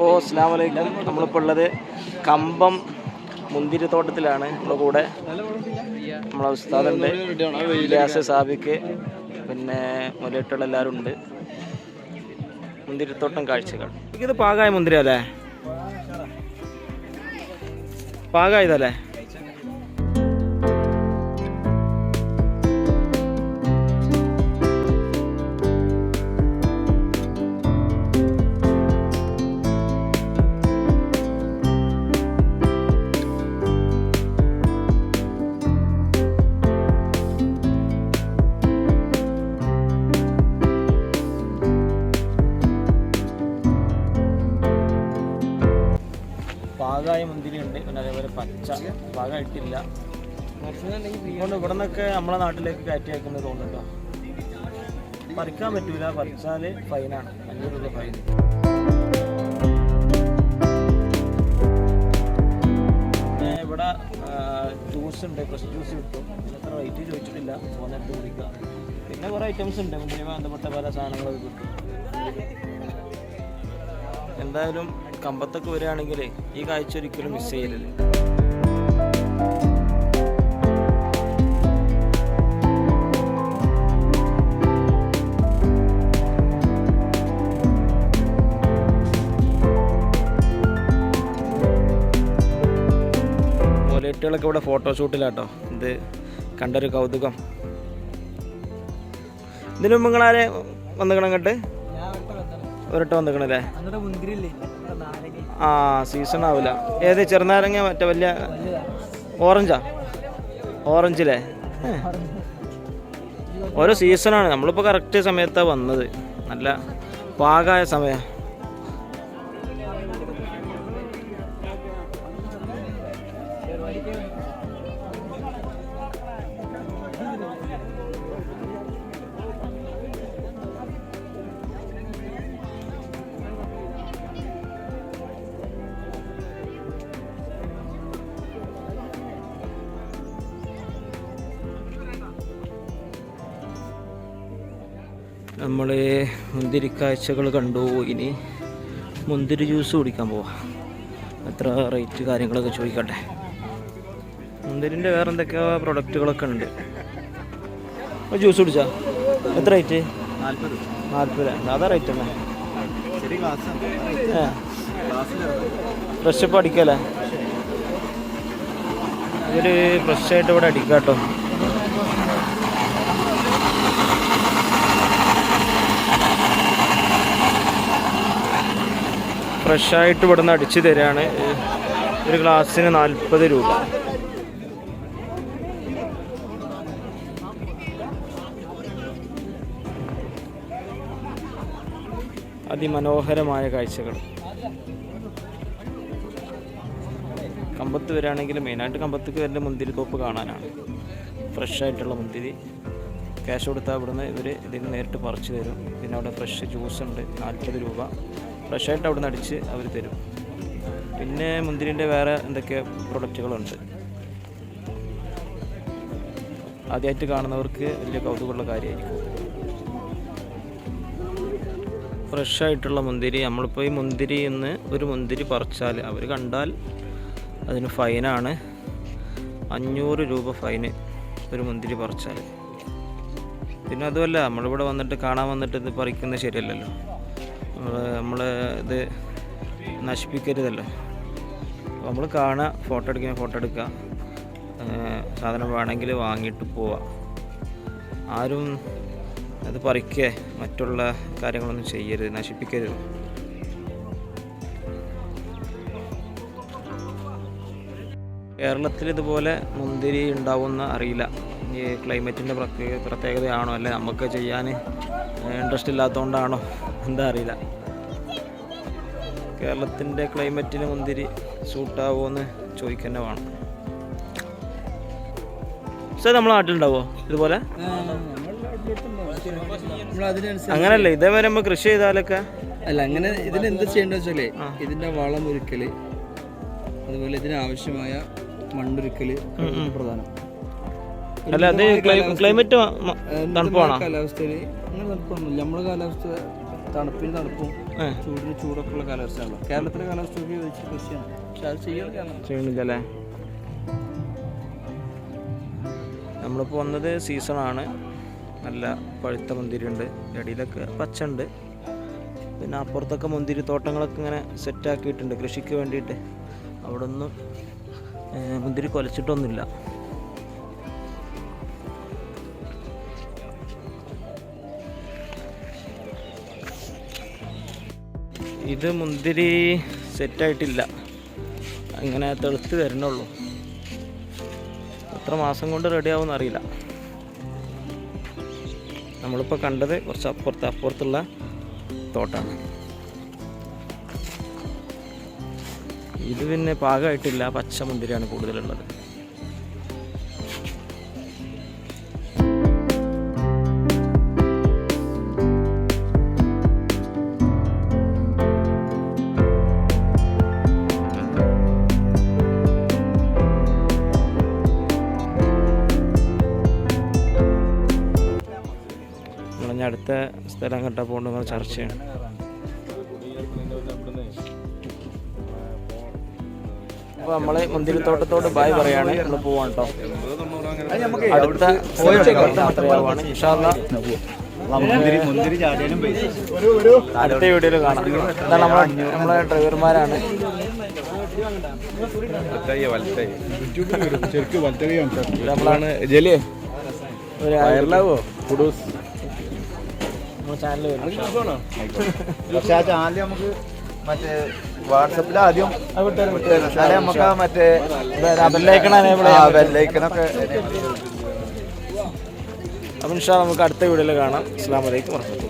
ഓ അസ്സാം വലൈക്കും നമ്മളിപ്പോൾ ഉള്ളത് കമ്പം മുന്തിരിത്തോട്ടത്തിലാണ് നമ്മുടെ കൂടെ നമ്മളെ ഉസ്താദുണ്ട് ഇലിയാസ് സാബിക്ക് പിന്നെ മുലയിട്ടുള്ള എല്ലാവരും ഉണ്ട്. മുന്തിരിത്തോട്ടം കാഴ്ചകൾ. ഇത് പാകായ മുന്തിരി അല്ലേ? പാകായതല്ലേ? പാകായ മുന്തിരി ഉണ്ട് പിന്നെ അതേപോലെ പച്ച പാകമായിട്ടില്ല അതുകൊണ്ട് ഇവിടെ നിന്നൊക്കെ നമ്മളെ നാട്ടിലേക്ക് കയറ്റി അയക്കുന്നത് തോന്നുന്നുണ്ടോ പറിക്കാൻ പറ്റൂല. പറിച്ചാൽ ഫൈനാണ് അഞ്ഞൂറ് രൂപ ഫൈൻ ഇവിടെ ജ്യൂസ് ഉണ്ട്. ഫ്രഷ് ജ്യൂസ് കിട്ടും. അത്ര റേറ്റ് ചോദിച്ചിട്ടില്ല. പോകുന്നിടത്ത് കുടിക്കുക. പിന്നെ കുറേ ഐറ്റംസ് ഉണ്ട്. മുന്തിരിയുമായി ബന്ധപ്പെട്ട പല സാധനങ്ങളൊക്കെ കിട്ടും. എന്തായാലും കമ്പത്തൊക്കെ വരികയാണെങ്കിൽ ഈ കാഴ്ച ഒരിക്കലും മിസ് ചെയ്യരുത്. കുട്ടികളൊക്കെ ഇവിടെ ഫോട്ടോഷൂട്ടിലാട്ടോ ഇത് കണ്ടൊരു കൗതുകം. ഇതിനു മുമ്പ് നിങ്ങളാരെ വന്നിക്കണം അങ്ങോട്ട് ഒരിട്ട് വന്നിക്കണല്ലേ? ആ സീസൺ ആവില്ല ഏത് ചെറുനാരങ്ങ മറ്റേ വലിയ ഓറഞ്ചാ? ഓറഞ്ചില്ലേ. ഓരോ സീസണാണ് നമ്മളിപ്പോൾ കറക്റ്റ് സമയത്താണ് വന്നത്. നല്ല പാകമായ സമയം. നമ്മൾ മുന്തിരി കാഴ്ചകൾ കണ്ടു. ഇനി മുന്തിരി ജ്യൂസ് കുടിക്കാൻ പോവാം. എത്ര റേറ്റ് കാര്യങ്ങളൊക്കെ ചോദിക്കട്ടെ. മുന്തിരിന്റെ വേറെ എന്തൊക്കെയോ പ്രൊഡക്റ്റുകളൊക്കെ ഉണ്ട്. ജ്യൂസ് കുടിച്ചാ. എത്ര റേറ്റ്? നാൽപ്പത് നാൽപ്പത് അതാ റേറ്റ് തന്നെ. ഫ്രഷപ്പ് അടിക്കല്ലേ? ഇതൊരു ഫ്രഷ് ആയിട്ട് ഇവിടെ അടിക്കാം കേട്ടോ ഫ്രഷ് ആയിട്ട് ഇവിടെ നിന്ന് അടിച്ച് തരാണ്. ഒരു ഗ്ലാസ്സിന് നാൽപ്പത് രൂപ. അതിമനോഹരമായ കാഴ്ചകൾ. കമ്പത്ത് വരാണെങ്കിൽ മെയിനായിട്ട് കമ്പത്തേക്ക് വരുന്ന മുന്തിരി തോപ്പ് കാണാനാണ്. ഫ്രഷ് ആയിട്ടുള്ള മുന്തിരി. ക്യാഷ് കൊടുത്താൽ ഇവിടുന്ന് ഇവർ ഇതിന് നേരിട്ട് പറിച്ചു തരും. പിന്നെ അവിടെ ഫ്രഷ് ജ്യൂസ് ഉണ്ട്. നാൽപ്പത് രൂപ. ഫ്രഷ് ആയിട്ട് അവിടെ നിന്ന് അടിച്ച് അവർ തരും. പിന്നെ മുന്തിരിന്റെ വേറെ എന്തൊക്കെ പ്രൊഡക്റ്റുകളുണ്ട് ആദ്യമായിട്ട് കാണുന്നവർക്ക് വലിയ കൗതുകമുള്ള കാര്യമായിരിക്കും. ഫ്രഷ് ആയിട്ടുള്ള മുന്തിരി നമ്മളിപ്പോൾ ഈ മുന്തിരി ഇന്ന് ഒരു മുന്തിരി പറിച്ചാൽ അവർ കണ്ടാൽ അതിന് ഫൈനാണ്. അഞ്ഞൂറ് രൂപ ഫൈന് ഒരു മുന്തിരി പറിച്ചാൽ. പിന്നെ അതുമല്ല നമ്മളിവിടെ വന്നിട്ട് കാണാൻ വന്നിട്ട് ഇത് പറിക്കുന്നത് ശരിയല്ലല്ലോ. നമ്മൾ ഇത് നശിപ്പിക്കരുതല്ലോ. നമ്മൾ കാണുക ഫോട്ടോ എടുക്കുക ഫോട്ടോ എടുക്കുക. സാധനം വേണമെങ്കിൽ വാങ്ങിയിട്ട് പോവാം ആരും അത് പറിക്കുക മറ്റുള്ള കാര്യങ്ങളൊന്നും ചെയ്യരുത് നശിപ്പിക്കരുത്. കേരളത്തിൽ ഇതുപോലെ മുന്തിരി ഉണ്ടാവുമെന്ന് അറിയില്ല. ഈ ക്ലൈമറ്റിന്റെ പ്രത്യേക പ്രത്യേകതയാണോ? അല്ലെ? നമുക്ക് ചെയ്യാൻ ഇൻട്രസ്റ്റ് ഇല്ലാത്തതുകൊണ്ടാണോ? എന്താ അറിയില്ല. കേരളത്തിന്റെ ക്ലൈമറ്റിന് മുന്തിരി സൂട്ടാവോ എന്ന് ചോദിക്കന്നെ വേണം. സാർ നമ്മളെ നാട്ടിലുണ്ടാവോ? ഇതുപോലെ? അങ്ങനല്ല ഇതേവരെ നമ്മൾ കൃഷി ചെയ്താലൊക്കെ അല്ല അങ്ങനെ ഇതിന് എന്ത് ചെയ്യേണ്ടത് വെച്ചാലേ ഇതിന്റെ വളം ഒരുക്കൽ അതുപോലെ ഇതിന് ആവശ്യമായ മണ്ണൊരുക്കൽ പ്രധാനം. അല്ല അത് ക്ലൈമറ്റ് തണുപ്പാണോ കാലാവസ്ഥയിൽ അങ്ങനെ തണുപ്പൊന്നുമില്ല. നമ്മുടെ കാലാവസ്ഥ തണുപ്പിന് തണുപ്പും ചൂടിന് ചൂടൊക്കെ ഉള്ള കാലാവസ്ഥയാണല്ലോ കേരളത്തിലെ കാലാവസ്ഥ യോജിച്ച കൃഷിയാണ്. പക്ഷെ അത് ചെയ്യണം ചെയ്യണില്ലല്ലേ നമ്മളിപ്പോൾ വന്നത് സീസണാണ് നല്ല പഴുത്ത മുന്തിരി ഉണ്ട് ഇടയിലൊക്കെ പച്ച ഉണ്ട് പിന്നെ അപ്പുറത്തൊക്കെ മുന്തിരി തോട്ടങ്ങളൊക്കെ ഇങ്ങനെ സെറ്റാക്കിയിട്ടുണ്ട് കൃഷിക്ക് വേണ്ടിയിട്ട്. അവിടെ ഒന്നും മുന്തിരി കൊലച്ചിട്ടൊന്നുമില്ല. ഇത് മുന്തിരി സെറ്റായിട്ടില്ല. അങ്ങനെ തെളുത്ത് വരണുള്ളൂ. എത്ര മാസം കൊണ്ട് റെഡി ആവുമെന്ന് അറിയില്ല. നമ്മളിപ്പോൾ കണ്ടത് കുറച്ച് അപ്പുറത്ത് അപ്പുറത്തുള്ള തോട്ടാണ്. ഇത് പിന്നെ പാകമായിട്ടില്ല പച്ച മുന്തിരിയാണ് കൂടുതലുള്ളത്. നമ്മൾ അടുത്ത സ്ഥലം കണ്ടാൽ പോകേണ്ട ചർച്ചയാണ്. അപ്പോൾ നമ്മൾ മുന്തിരിത്തോട്ടത്തോട് ബായ് പറയാണ്. നമ്മൾ പോവാണ് കേട്ടോ അടുത്ത യാത്രയാവാണ്. ഇൻഷാല്ലാ മുന്തിരി മുന്തിരി ചാടിയാലും പൈസ അടുത്ത വീഡിയോയിൽ കാണാം. ഇതാണ് നമ്മളെ നമ്മളെ ഡ്രൈവർമാരാണ്. നമ്മളാണ് ജലിയേ ഒരു വയറിലാവോ? കുഡൂസ് നമ്മുടെ ചാനൽ പക്ഷേ ആ ചാനൽ നമുക്ക് മറ്റേ വാട്സപ്പിൽ ആദ്യം നമുക്ക് മറ്റേ ബെല്ലൈക്കനൊക്കെ അപ്പം ഇൻഷാ നമുക്ക് അടുത്ത വീഡിയോയിൽ കാണാം. അസ്സാം വലൈക്കും വർഹമത്തുള്ള